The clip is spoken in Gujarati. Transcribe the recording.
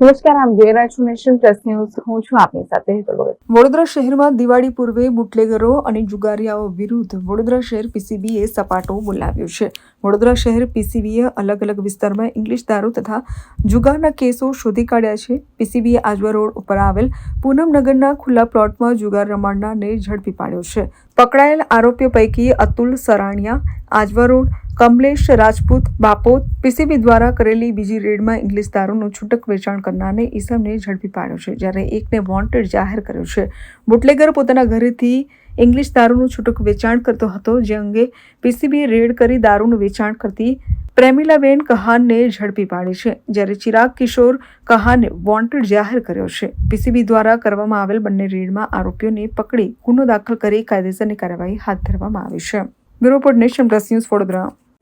નમસ્કાર, આમ જોઈ રહ્યા છો ન્યૂઝ. હું છું આપની સાથે વડોદરા શહેરમાં દિવાળી પૂર્વે બુટલેગરો અને જુગારીયાઓ વિરુદ્ધ વડોદરા શહેર પીસીબીએ સપાટો બોલાવ્યો છે. વડોદરા શહેર પીસીબીએ અલગ અલગ વિસ્તારમાં ઇંગ્લિશ દારૂ તથા જુગારના કેસો શોધી કાઢ્યા છે. પીસીબીએ આજવા રોડ ઉપર આવેલ પૂનમનગરના ખુલ્લા પ્લોટમાં જુગાર રમાડનારને ઝડપી પાડ્યો છે. પકડાયેલ આરોપીઓ પૈકી અતુલ સરાણિયા, આજવા રોડ કમલેશ રાજપૂત બાપોત પીસીબી દ્વારા કરેલી બીજી રેડમાં ઇંગ્લિશ દારૂનું છૂટક વેચાણ કરનારને ઈસમને ઝડપી પાડ્યો છે, જ્યારે એકને વોન્ટેડ જાહેર કર્યો છે. બુટલેગર પોતાના ઘરેથી ઇંગ્લિશ દારૂનું છૂટક વેચાણ કરતો હતો, જે અંગે પીસીબીએ રેડ કરી દારૂનું વેચાણ કરતી પ્રેમિલાબેન કહાનને ઝડપી પાડી છે, જ્યારે ચિરાગ કિશોર કહાને વોન્ટેડ જાહેર કર્યો છે. પીસીબી દ્વારા કરવામાં આવેલ બંને રેડમાં આરોપીઓને પકડી ગુનો દાખલ કરી કાયદેસરની કાર્યવાહી હાથ ધરવામાં આવી છે. Bureau nation plus news Vadodara.